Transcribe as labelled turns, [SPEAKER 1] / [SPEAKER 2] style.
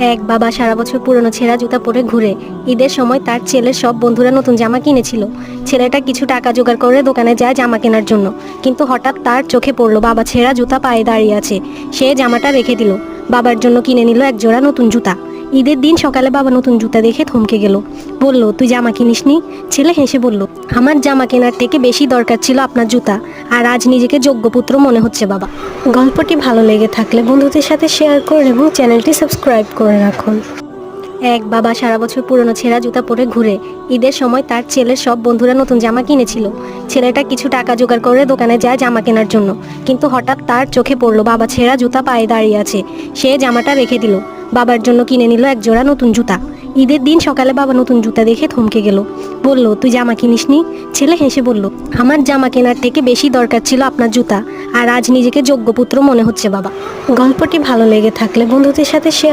[SPEAKER 1] এক বাবা সারা বছর পুরনো ছেঁড়া জুতা পরে ঘুরে। ঈদের সময় তার ছেলের সব বন্ধুরা নতুন জামা কিনেছিল। ছেলেটা কিছু টাকা জোগাড় করে দোকানে যায় জামা কেনার জন্য। কিন্তু হঠাৎ তার চোখে পড়ল বাবা ছেঁড়া জুতা পায়ে দাঁড়িয়ে আছে। সে জামাটা রেখে দিল। বাবার জন্য কিনে নিল এক জোড়া নতুন জুতা। ঈদের দিন সকালে বাবা নতুন জুতা দেখে থমকে গেল। বলল, তুই জামা কিনিসনি? ছেলে হেসে বলল, আমার জামা কেনার থেকে বেশি দরকার ছিল আপনার জুতা। আর আজ নিজেকে যোগ্যপুত্র মনে হচ্ছে বাবা। গল্পটি ভালো লেগে থাকলে বন্ধুদের সাথে শেয়ার করুন এবং চ্যানেলটি সাবস্ক্রাইব করে রাখুন। এক বাবা সারা বছর পুরনো ছেঁড়া জুতা পরে ঘুরে, ঈদের সময় তার ছেলের সব বন্ধুরা নতুন জামা কিনেছিল। ছেলেটা কিছু টাকা জোগাড় করে দোকানে যায় জামা কেনার জন্য, কিন্তু হঠাৎ তার চোখে পড়ল বাবা ছেঁড়া জুতা পায়ে দাঁড়িয়ে আছে। সে জামাটা রেখে দিল। বাবার জন্য কিনে নিল এক জোড়া নতুন জুতা। ঈদের দিন সকালে বাবা নতুন জুতা দেখে থমকে গেল। বলল, তুই জামা কিনিসনি? ছেলে হেসে বলল, আমার জামা কেনার থেকে বেশি দরকার ছিল আপনার জুতা, আর আজ নিজেকে যোগ্যপুত্র মনে হচ্ছে বাবা। গল্পটি ভালো লেগে থাকলে বন্ধুদের সাথে শেয়ার